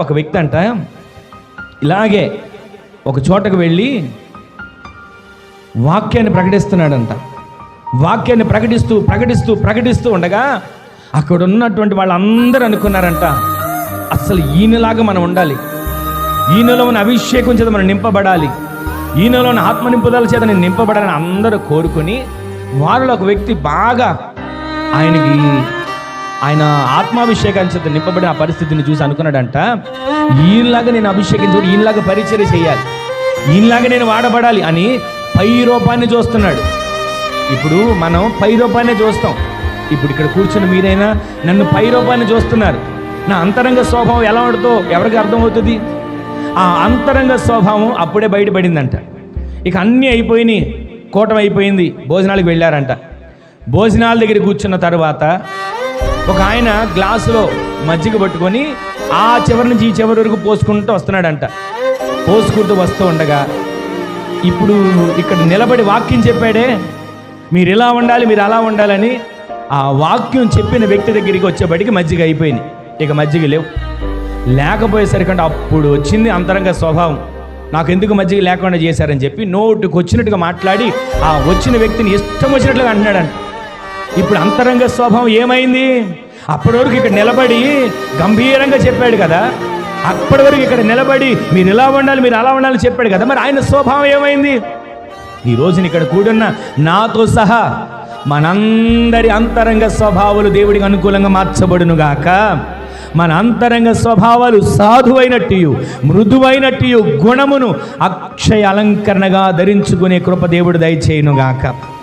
ఒక వ్యక్తి అంట. ఇలాగే ఒక చోటకు వెళ్ళి వాక్యాన్ని ప్రకటిస్తున్నాడంట. వాక్యాన్ని ప్రకటిస్తూ ప్రకటిస్తూ ప్రకటిస్తూ ఉండగా అక్కడ ఉన్నటువంటి వాళ్ళందరూ అనుకున్నారంట అసలు ఈయనలాగా మనం ఉండాలి. ఈయనలో ఉన్న అభిషేకం చేత మనం నింపబడాలి. ఈయనలో ఉన్న ఆత్మ నింపుదల చేత నేను నింపబడాలని అందరూ కోరుకుని వారిలో ఒక వ్యక్తి బాగా ఆయనకి ఆయన ఆత్మాభిషేకాన్ని చేత నింపబడిన ఆ పరిస్థితిని చూసి అనుకున్నాడంట ఈయనలాగా నేను అభిషేకించుడు ఈయనలాగా పరిచయం చేయాలి. ఈయనలాగా నేను వాడబడాలి అని పై రూపాన్ని చూస్తున్నాడు. ఇప్పుడు మనం పై రూపాన్ని చూస్తాం. ఇప్పుడు ఇక్కడ కూర్చుని మీరైనా నన్ను పై రూపాన్ని చూస్తున్నారు. నా అంతరంగ స్వభావం ఎలా ఉంటుందో ఎవరికి అర్థమవుతుంది? ఆ అంతరంగ స్వభావం అప్పుడే బయటపడిందంట. ఇక అన్నీ అయిపోయినాయి. కూటమి అయిపోయింది. భోజనాలకు వెళ్ళారంట. భోజనాల దగ్గర కూర్చున్న తర్వాత ఒక ఆయన గ్లాసులో మజ్జిగ పట్టుకొని ఆ చివరి నుంచి ఈ చివరి వరకు పోసుకుంటూ వస్తున్నాడంట. పోసుకుంటూ వస్తూ ఉండగా ఇప్పుడు ఇక్కడ నిలబడి వాక్యం చెప్పాడే మీరు ఇలా ఉండాలి మీరు అలా ఉండాలని ఆ వాక్యం చెప్పిన వ్యక్తి దగ్గరికి వచ్చేప్పటికి మజ్జిగ అయిపోయింది. ఇక మజ్జిగ లేవు. లేకపోయేసరికంటే అప్పుడు వచ్చింది అంతరంగ స్వభావం. నాకు ఎందుకు మజ్జిగ లేకుండా చేశారని చెప్పి నోటుకు వచ్చినట్టుగా మాట్లాడి ఆ వచ్చిన వ్యక్తిని ఇష్టం వచ్చినట్లుగా అంటున్నాడంట. ఇప్పుడు అంతరంగ స్వభావం ఏమైంది? అప్పటి వరకు ఇక్కడ నిలబడి గంభీరంగా చెప్పాడు కదా. అప్పటి వరకు ఇక్కడ నిలబడి మీరు ఇలా ఉండాలి మీరు అలా ఉండాలని చెప్పాడు కదా. మరి ఆయన స్వభావం ఏమైంది? ఈ రోజున ఇక్కడ కూడున్న నాతో సహా మనందరి అంతరంగ స్వభావాలు దేవుడికి అనుకూలంగా మార్చబడును గాక మన అంతరంగ స్వభావాలు సాధువైనట్టు మృదువైనట్టు గుణమును అక్షయ అలంకరణగా ధరించుకునే కృప దేవుడు దయచేయునుగాక. గాక